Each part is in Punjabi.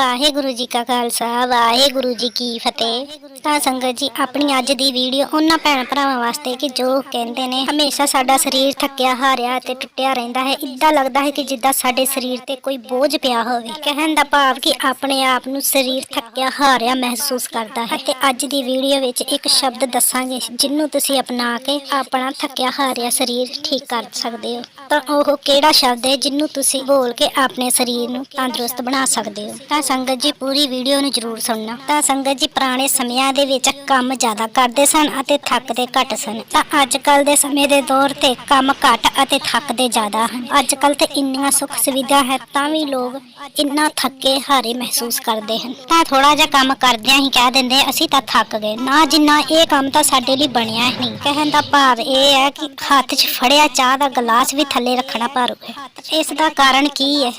ਵਾਹਿਗੁਰੂ ਜੀ ਕਾ ਖਾਲਸਾ, ਵਾਹਿਗੁਰੂ ਜੀ ਕੀ ਫਤਿਹ। ਤਾਂ ਸੰਗਤ ਜੀ, ਆਪਣੀ ਅੱਜ ਦੀ ਵੀਡੀਓ ਉਹਨਾਂ ਭੈਣ ਭਰਾਵਾਂ ਵਾਸਤੇ ਕਿ ਜੋ ਕਹਿੰਦੇ ਨੇ, ਹਮੇਸ਼ਾ ਸਾਡਾ ਸਰੀਰ ਥੱਕਿਆ, ਹਾਰਿਆ ਤੇ ਟੁੱਟਿਆ ਰਹਿੰਦਾ ਹੈ। ਇਦਾਂ ਲੱਗਦਾ ਹੈ ਕਿ ਜਿੱਦਾਂ ਸਾਡੇ ਸਰੀਰ ਤੇ ਕੋਈ ਬੋਝ ਪਿਆ ਹੋਵੇ। ਕਹਿਣ ਦਾ ਭਾਵ ਕਿ ਆਪਣੇ ਆਪ ਨੂੰ ਸਰੀਰ ਥੱਕਿਆ, ਹਾਰਿਆ ਮਹਿਸੂਸ ਕਰਦਾ ਹੈ। ਤੇ ਅੱਜ ਦੀ ਵੀਡੀਓ ਵਿੱਚ ਇੱਕ ਸ਼ਬਦ ਦੱਸਾਂਗੇ, ਜਿਹਨੂੰ ਤੁਸੀਂ ਅਪਣਾ ਕੇ ਆਪਣਾ ਥੱਕਿਆ, ਹਾਰਿਆ ਸਰੀਰ ਠੀਕ ਕਰ ਸਕਦੇ ਹੋ। ਤਾਂ ਉਹ ਕਿਹੜਾ ਸ਼ਬਦ ਹੈ, ਜਿਹਨੂੰ ਤੁਸੀਂ ਬੋਲ ਕੇ ਆਪਣੇ ਸਰੀਰ ਨੂੰ ਤੰਦਰੁਸਤ ਬਣਾ ਸਕਦੇ ਹੋ? ਤਾਂ ਸੰਗਤ ਜੀ ਪੂਰੀ ਵੀਡੀਓ ਨੂੰ ਜ਼ਰੂਰ ਸੁਣਨਾ। ਤਾਂ ਸੰਗਤ ਜੀ ਪੁਰਾਣੇ ਸਮਿਆਂ ਦੇ ਵਿੱਚ ਕੰਮ ਜ਼ਿਆਦਾ ਕਰਦੇ ਸਨ ਅਤੇ ਥੱਕਦੇ ਘੱਟ ਸਨ। ਤਾਂ ਅੱਜ ਕੱਲ ਦੇ ਸਮੇਂ ਦੇ ਦੌਰ ਤੇ ਕੰਮ ਘੱਟ ਅਤੇ ਥੱਕਦੇ ਜ਼ਿਆਦਾ ਹਨ। ਅੱਜ ਕੱਲ ਤੇ ਇੰਨੀਆਂ ਸੁੱਖ ਸੁਵਿਧਾ ਹੈ ਤਾਂ ਵੀ ਲੋਕ ਇੰਨਾ ਥੱਕੇ ਹਾਰੇ ਮਹਿਸੂਸ ਕਰਦੇ ਹਨ। ਤਾਂ ਥੋੜਾ ਜਿਹਾ ਕੰਮ ਕਰਦਿਆਂ ਹੀ ਕਹਿ ਦਿੰਦੇ, ਅਸੀਂ ਤਾਂ ਥੱਕ ਗਏ। ਨਾ ਜਿੰਨਾ ਇਹ ਕੰਮ ਤਾਂ ਸਾਡੇ ਲਈ ਬਣਿਆ ਹੀ ਨਹੀਂ। ਕਹਿਣ ਦਾ ਭਾਵ ਇਹ ਹੈ ਕਿ ਹੱਥ 'ਚ ਫੜਿਆ ਚਾਹ ਦਾ ਗਲਾਸ ਵੀ ਥੱਲੇ ਰੱਖਣਾ ਭਾਰੂ ਹੈ। ਇਸ ਦਾ ਕਾਰਨ ਕੀ ਹੈ?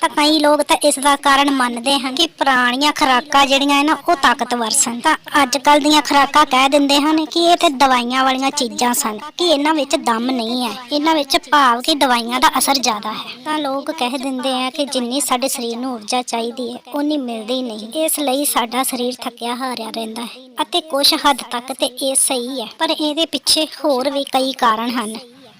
ਤਾਂ ਕਈ ਲੋਕ ਤਾਂ ਇਸ ਦਾ ਕਾਰਨ ਮੰਨਦੇ ਹਨ ਕਿ ਪੁਰਾਣੀਆਂ ਖੁਰਾਕਾਂ ਜਿਹੜੀਆਂ ਹੈ ਉਹ ਤਾਕਤਵਰ ਸਨ। ਤਾਂ ਅੱਜ ਕੱਲ ਦੀਆਂ ਖੁਰਾਕਾਂ ਕਹਿ ਦਿੰਦੇ ਹਨ ਕਿ ਇਹ ਤੇ ਦਵਾਈਆਂ ਵਾਲੀਆਂ ਚੀਜ਼ਾਂ ਸਨ ਕਿ ਇਹਨਾਂ ਵਿੱਚ ਦਮ ਨਹੀਂ ਹੈ। ਇਹਨਾਂ ਵਿੱਚ ਭਾਵ ਕਿ ਦਵਾਈਆਂ ਦਾ ਅਸਰ ਜ਼ਿਆਦਾ ਹੈ। ਤਾਂ ਲੋਕ ਕਹਿ ਦਿੰਦੇ ਆ ਕਿ ਜਿੰਨੀ ਸਾਡੇ ਸਰੀਰ ਨੂੰ ਊਰਜਾ ਚਾਹੀਦੀ ਹੈ ਉਨੀ ਮਿਲਦੀ ਨਹੀਂ। ਇਸ ਲਈ ਸਾਡਾ ਸਰੀਰ ਥੱਕਿਆ ਹਾਰਿਆ ਰਹਿੰਦਾ ਹੈ ਅਤੇ ਕੁਝ ਹੱਦ ਤੱਕ ਤੇ ਇਹ ਸਹੀ ਹੈ। ਪਰ ਇਹਦੇ ਪਿੱਛੇ ਹੋਰ ਵੀ ਕਈ ਕਾਰਨ ਹਨ।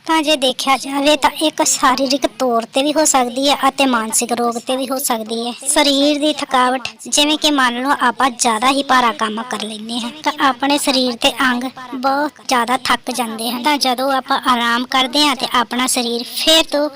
ਤਾਂ ਜੇ ਦੇਖਿਆ ਜਾਵੇ ਤਾਂ ਇੱਕ ਸਰੀਰਕ ਤੌਰ ਤੇ ਵੀ ਹੋ ਸਕਦੀ ਹੈ ਅਤੇ ਮਾਨਸਿਕ ਰੋਗ ਤੇ ਵੀ ਹੋ ਸਕਦੀ ਹੈ। ਸਰੀਰ ਦੀ ਥਕਾਵਟ, ਜਿਵੇਂ ਕਿ ਮੰਨ ਲਓ ਆਪਾਂ ਜ਼ਿਆਦਾ ਹੀ ਭਾਰਾ ਕੰਮ ਕਰ ਲੈਂਦੇ ਹਾਂ, ਤਾਂ ਆਪਣੇ ਸਰੀਰ ਤੇ ਅੰਗ ਬਹੁਤ ਜ਼ਿਆਦਾ ਥੱਕ ਜਾਂਦੇ ਹਨ। ਤਾਂ ਜਦੋਂ ਆਪਾਂ ਆਰਾਮ ਕਰਦੇ ਹਾਂ ਤੇ ਆਪਣਾ ਸਰੀਰ ਫੇਰ ਤੋਂ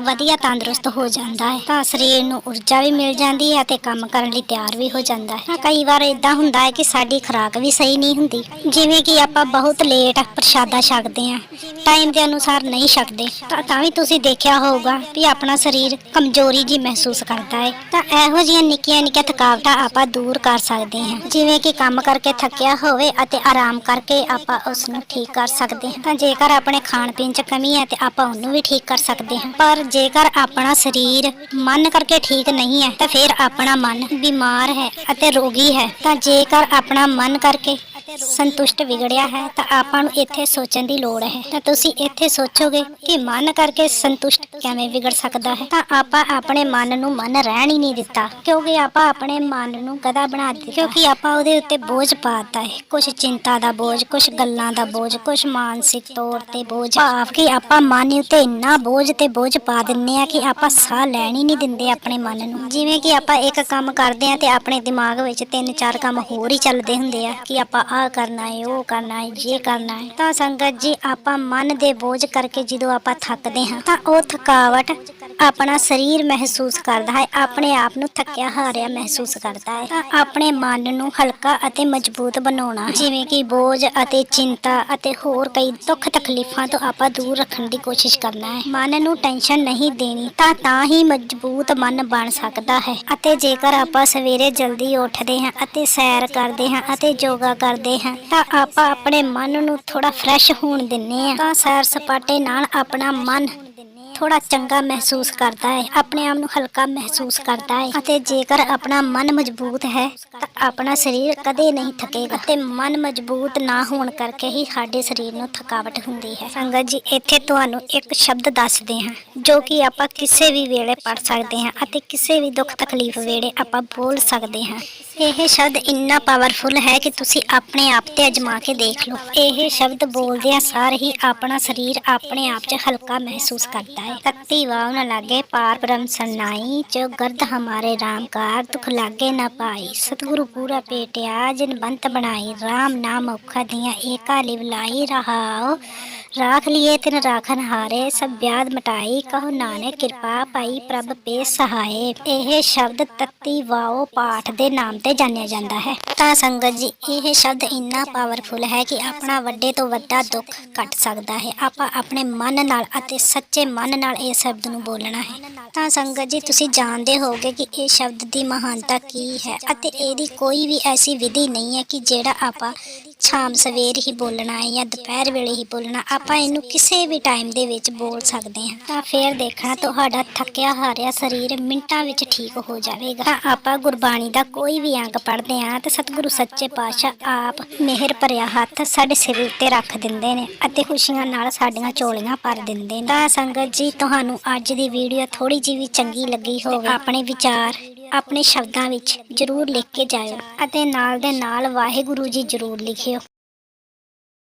ਵਧੀਆ ਤੰਦਰੁਸਤ ਹੋ ਜਾਂਦਾ ਹੈ, ਤਾਂ ਸਰੀਰ ਨੂੰ ਊਰਜਾ ਵੀ ਮਿਲ ਜਾਂਦੀ ਹੈ ਤੇ ਕੰਮ ਕਰਨ ਲਈ ਤਿਆਰ ਵੀ ਹੋ ਜਾਂਦਾ ਹੈ। ਤਾਂ ਕਈ ਵਾਰ ਇਦਾਂ ਹੁੰਦਾ ਹੈ ਕਿ ਸਾਡੀ ਖੁਰਾਕ ਵੀ ਸਹੀ ਨਹੀਂ ਹੁੰਦੀ। ਜਿਵੇਂ ਕਿ ਆਪਾਂ ਬਹੁਤ ਲੇਟ ਪ੍ਰਸ਼ਾਦਾ ਛਕਦੇ ਹਾਂ। ਟਾਈਮ ਦੇ ਅਨੁਸਾਰ ਨਹੀਂ ਛਕਦੇ ਤਾਂ ਤਾਂ ਵੀ ਤੁਸੀਂ ਦੇਖਿਆ ਹੋਊਗਾ ਵੀ ਆਪਣਾ ਸਰੀਰ ਕਮਜ਼ੋਰੀ ਜੀ ਮਹਿਸੂਸ ਕਰਦਾ ਹੈ ਤਾਂ ਇਹੋ ਜਿਹੀਆਂ ਨਿੱਕੀਆਂ ਨਿੱਕੀਆਂ ਥਕਾਵਟਾਂ ਆਪਾਂ ਦੂਰ ਕਰ ਸਕਦੇ ਹਾਂ। ਜਿਵੇਂ ਕਿ ਕੰਮ ਕਰਕੇ ਥੱਕਿਆ ਹੋਵੇ ਅਤੇ ਆਰਾਮ ਕਰਕੇ ਆਪਾਂ ਉਸ ਨੂੰ ਠੀਕ ਕਰ ਸਕਦੇ ਹਾਂ। ਤਾਂ ਜੇਕਰ ਆਪਣੇ ਖਾਣ ਪੀਣ 'ਚ ਕਮੀ ਹੈ ਤੇ ਆਪਾਂ ਉਹਨੂੰ ਵੀ ਠੀਕ ਕਰ ਸਕਦੇ ਹਾਂ। ਪਰ ਜੇਕਰ ਆਪਣਾ ਸਰੀਰ ਮਨ ਕਰਕੇ ਠੀਕ ਨਹੀਂ ਹੈ, ਤਾਂ ਫਿਰ ਆਪਣਾ ਮਨ ਬਿਮਾਰ ਹੈ ਅਤੇ ਰੋਗੀ ਹੈ। ਤਾਂ ਜੇਕਰ ਆਪਣਾ ਮਨ ਕਰਕੇ ਸੰਤੁਸ਼ਟ ਵਿਗੜਿਆ ਹੈ ਤਾਂ ਆਪਾਂ ਨੂੰ ਇੱਥੇ ਸੋਚਣ ਦੀ ਲੋੜ ਹੈ। ਤਾਂ ਤੁਸੀਂ ਇੱਥੇ ਸੋਚੋਗੇ ਕਿ ਮਨ ਕਰਕੇ ਸੰਤੁਸ਼ਟ ਕਿਵੇਂ ਵਿਗੜ ਸਕਦਾ ਹੈ? ਤਾਂ ਆਪਾਂ ਆਪਣੇ ਮਨ ਨੂੰ ਮਨ ਰਹਿਣ ਹੀ ਨਹੀਂ ਦਿੱਤਾ, ਕਿਉਂਕਿ ਆਪਾਂ ਆਪਣੇ ਮਨ ਨੂੰ ਗਦਾ ਬਣਾ ਦਿੱਤਾ। ਕਿਉਂਕਿ ਆਪਾਂ ਉਹਦੇ ਉੱਤੇ ਬੋਝ ਪਾਤਾ ਹੈ। ਕੁਝ ਚਿੰਤਾ ਦਾ ਬੋਝ ਕੁਝ ਗੱਲਾਂ ਦਾ ਬੋਝ ਕੁਝ ਮਾਨਸਿਕ ਤੌਰ ਤੇ ਬੋਝ। ਭਾਵ ਕਿ ਆਪਾਂ ਮਨ ਉੱਤੇ ਇੰਨਾ ਬੋਝ ਤੇ ਬੋਝ ਪਾ ਦਿੰਨੇ ਆ ਕਿ ਆਪਾਂ ਸਾਹ ਲੈਣ ਹੀ ਨਹੀਂ ਦਿੰਦੇ ਆਪਣੇ ਮਨ ਨੂੰ। ਜਿਵੇਂ ਕਿ ਆਪਾਂ ਇੱਕ ਕੰਮ ਕਰਦੇ ਆ ਤੇ ਆਪਣੇ ਦਿਮਾਗ ਵਿੱਚ ਤਿੰਨ ਚਾਰ ਕੰਮ ਹੋਰ ਹੀ ਚੱਲਦੇ ਹੁੰਦੇ ਆ ਕਿ ਆਪਾਂ ਆਹ ਕਰਨਾ ਹੈ ਉਹ ਕਰਨਾ ਹੈ ਇਹ ਕਰਨਾ ਹੈ ਤਾਂ ਸੰਗਤ ਜੀ, ਆਪਾਂ ਮਨ ਦੇ ਬੋਝ ਕਰਕੇ ਜਦੋਂ ਆਪਾਂ ਥੱਕਦੇ ਹਾਂ, ਤਾਂ ਉਹ ਥਕਾਵਟ ਆਪਣਾ ਸਰੀਰ ਮਹਿਸੂਸ ਕਰਦਾ ਹੈ, ਆਪਣੇ ਆਪ ਨੂੰ ਥੱਕਿਆ ਹਾਰਿਆ ਮਹਿਸੂਸ ਕਰਦਾ ਹੈ। ਤਾਂ ਆਪਣੇ ਮਨ ਨੂੰ ਹਲਕਾ ਅਤੇ ਮਜ਼ਬੂਤ ਬਣਾਉਣਾ ਜਿਵੇਂ ਕਿ ਬੋਝ ਅਤੇ ਚਿੰਤਾ ਅਤੇ ਹੋਰ ਕਈ ਦੁੱਖ ਤਕਲੀਫਾਂ ਤੋਂ ਆਪਾਂ ਦੂਰ ਰੱਖਣ ਦੀ ਕੋਸ਼ਿਸ਼ ਕਰਨਾ ਹੈ। ਮਨ ਨੂੰ ਟੈਨਸ਼ਨ ਨਹੀਂ ਦੇਣੀ, ਤਾਂ ਤਾਂ ਹੀ ਮਜ਼ਬੂਤ ਮਨ ਬਣ ਸਕਦਾ ਹੈ। ਅਤੇ ਜੇਕਰ ਆਪਾਂ ਸਵੇਰੇ ਜਲਦੀ ਉੱਠਦੇ ਹਾਂ ਅਤੇ ਸੈਰ ਕਰਦੇ ਹਾਂ ਅਤੇ ਯੋਗਾ ਕਰਦੇ ਹਨ ਤਾਂ ਆਪਾਂ ਆਪਣੇ ਮਨ ਨੂੰ ਥੋੜਾ ਫਰੈਸ਼ ਹੋਣ ਦਿੰਨੇ ਆ ਤਾਂ ਸੈਰ ਸਪਾਟੇ ਨਾਲ ਆਪਣਾ ਮਨ ਥੋੜਾ ਚੰਗਾ ਮਹਿਸੂਸ ਕਰਦਾ ਹੈ, ਆਪਣੇ ਆਪ ਨੂੰ ਹਲਕਾ ਮਹਿਸੂਸ ਕਰਦਾ ਹੈ। ਅਤੇ ਜੇਕਰ ਆਪਣਾ ਮਨ ਮਜ਼ਬੂਤ ਹੈ, ਤਾਂ ਆਪਣਾ ਸਰੀਰ ਕਦੇ ਨਹੀਂ ਥਕੇਗਾ ਤੇ ਮਨ ਮਜ਼ਬੂਤ ਨਾ ਹੋਣ ਕਰਕੇ ਹੀ ਸਾਡੇ ਸਰੀਰ ਨੂੰ ਥਕਾਵਟ ਹੁੰਦੀ ਹੈ। ਸੰਗਤ ਜੀ, ਇੱਥੇ ਤੁਹਾਨੂੰ ਇੱਕ ਸ਼ਬਦ ਦੱਸਦੇ ਹਾਂ, ਜੋ ਕਿ ਆਪਾਂ ਕਿਸੇ ਵੀ ਵੇਲੇ ਪੜ ਸਕਦੇ ਹਾਂ ਅਤੇ ਕਿਸੇ ਵੀ ਦੁੱਖ ਤਕਲੀਫ ਵੇਲੇ ਆਪਾਂ ਬੋਲ ਸਕਦੇ ਹਾਂ। ਇਹ ਸ਼ਬਦ ਇੰਨਾ ਪਾਵਰਫੁਲ ਹੈ ਕਿ ਤੁਸੀਂ ਆਪਣੇ ਆਪ ਤੇ ਅਜਮਾ ਕੇ ਦੇਖ ਲਓ। ਇਹ ਸ਼ਬਦ ਬੋਲਦਿਆਂ ਸਾਰ ਹੀ ਆਪਣਾ ਸਰੀਰ ਆਪਣੇ ਆਪ 'ਚ ਹਲਕਾ ਮਹਿਸੂਸ ਕਰਦਾ ਹੈ। ਤਖਤੀ ਵਾਵ ਨ ਲਾਗੇ ਪਾਰ ਬ੍ਰਹਮ ਸਰਨਾਈ ਜੋ ਗਰਦ ਹਮਾਰੇ ਰਾਮ ਕਾਰ ਦੁਖ ਲਾਗੇ ਨਾ ਪਾਈ। ਸਤਿਗੁਰੂ ਪੂਰਾ ਪੇਟਿਆ ਜਿਨ ਬੰਤ ਬਣਾਈ RAM ਨਾਮ ਔਖਾ ਦੀਆਂ ਏਕਾ ਲਿਵ ਲਾਈ ਰਹਾਓ। ਰਾਖ ਲਿਏ, ਤਿਨ ਰਾਖਨ ਹਾਰੇ, ਸਭ ਵਿਆਦ ਮਟਾਈ। ਕਹੋ ਨਾਨਕ, ਕਿਰਪਾ ਪਾਈ ਪ੍ਰਭ ਪੇ ਸਹਾਏ। ਇਹ ਸ਼ਬਦ ਤਤੀ ਵਾਓ ਪਾਠ ਦੇ ਨਾਮ ਤੇ ਜਾਣਿਆ ਜਾਂਦਾ ਹੈ। ਤਾਂ ਸੰਗਤ ਜੀ, ਇਹ ਸ਼ਬਦ ਇੰਨਾ ਪਾਵਰਫੁਲ ਹੈ ਕਿ ਆਪਣਾ ਵੱਡੇ ਤੋਂ ਵੱਡਾ ਦੁੱਖ ਕੱਟ ਸਕਦਾ ਹੈ। ਆਪਾਂ ਆਪਣੇ ਮਨ ਨਾਲ ਅਤੇ ਸੱਚੇ ਮਨ ਨਾਲ ਇਹ ਸ਼ਬਦ ਨੂੰ ਬੋਲਣਾ ਹੈ। ਤਾਂ ਸੰਗਤ ਜੀ, ਤੁਸੀਂ ਜਾਣਦੇ ਹੋਗੇ ਕਿ ਇਹ ਸ਼ਬਦ ਦੀ ਮਹਾਨਤਾ ਕੀ ਹੈ ਅਤੇ ਇਹਦੀ ਕੋਈ ਵੀ ਐਸੀ ਵਿਧੀ ਨਹੀਂ ਹੈ ਕਿ ਜਿਹੜਾ ਆਪਾਂ ਸ਼ਾਮ ਸਵੇਰ ਹੀ ਬੋਲਣਾ ਹੈ ਜਾਂ ਦੁਪਹਿਰ ਵੇਲੇ ਹੀ ਬੋਲਣਾ, ਆਪਾਂ ਇਹਨੂੰ ਕਿਸੇ ਵੀ ਟਾਈਮ ਦੇ ਵਿੱਚ ਬੋਲ ਸਕਦੇ ਹਾਂ। ਤਾਂ ਫਿਰ ਦੇਖਣਾ, ਤੁਹਾਡਾ ਥੱਕਿਆ ਹਾਰਿਆ ਸਰੀਰ ਮਿੰਟਾਂ ਵਿੱਚ ਠੀਕ ਹੋ ਜਾਵੇਗਾ। ਤਾਂ ਆਪਾਂ ਗੁਰਬਾਣੀ ਦਾ ਕੋਈ ਵੀ ਅੰਗ ਪੜ੍ਹਦੇ ਹਾਂ ਤੇ ਸਤਿਗੁਰੂ ਸੱਚੇ ਪਾਤਸ਼ਾਹ ਆਪ ਮਿਹਰ ਭਰਿਆ ਹੱਥ ਸਾਡੇ ਸਿਰ ਉੱਤੇ ਰੱਖ ਦਿੰਦੇ ਨੇ ਅਤੇ ਖੁਸ਼ੀਆਂ ਨਾਲ ਸਾਡੀਆਂ ਝੋਲੀਆਂ ਭਰ ਦਿੰਦੇ ਨੇ। ਤਾਂ ਸੰਗਤ ਜੀ, ਤੁਹਾਨੂੰ ਅੱਜ ਦੀ ਵੀਡੀਓ ਥੋੜੀ ਜਿਹੀ ਵੀ ਚੰਗੀ ਲੱਗੀ ਹੋਵੇ, ਆਪਣੇ ਵਿਚਾਰ ਆਪਣੇ ਸ਼ਬਦਾਂ ਵਿੱਚ ਜ਼ਰੂਰ ਲਿਖ ਕੇ ਜਾਇਓ ਅਤੇ ਨਾਲ ਦੇ ਨਾਲ ਵਾਹਿਗੁਰੂ ਜੀ ਜ਼ਰੂਰ ਲਿਖਿਓ।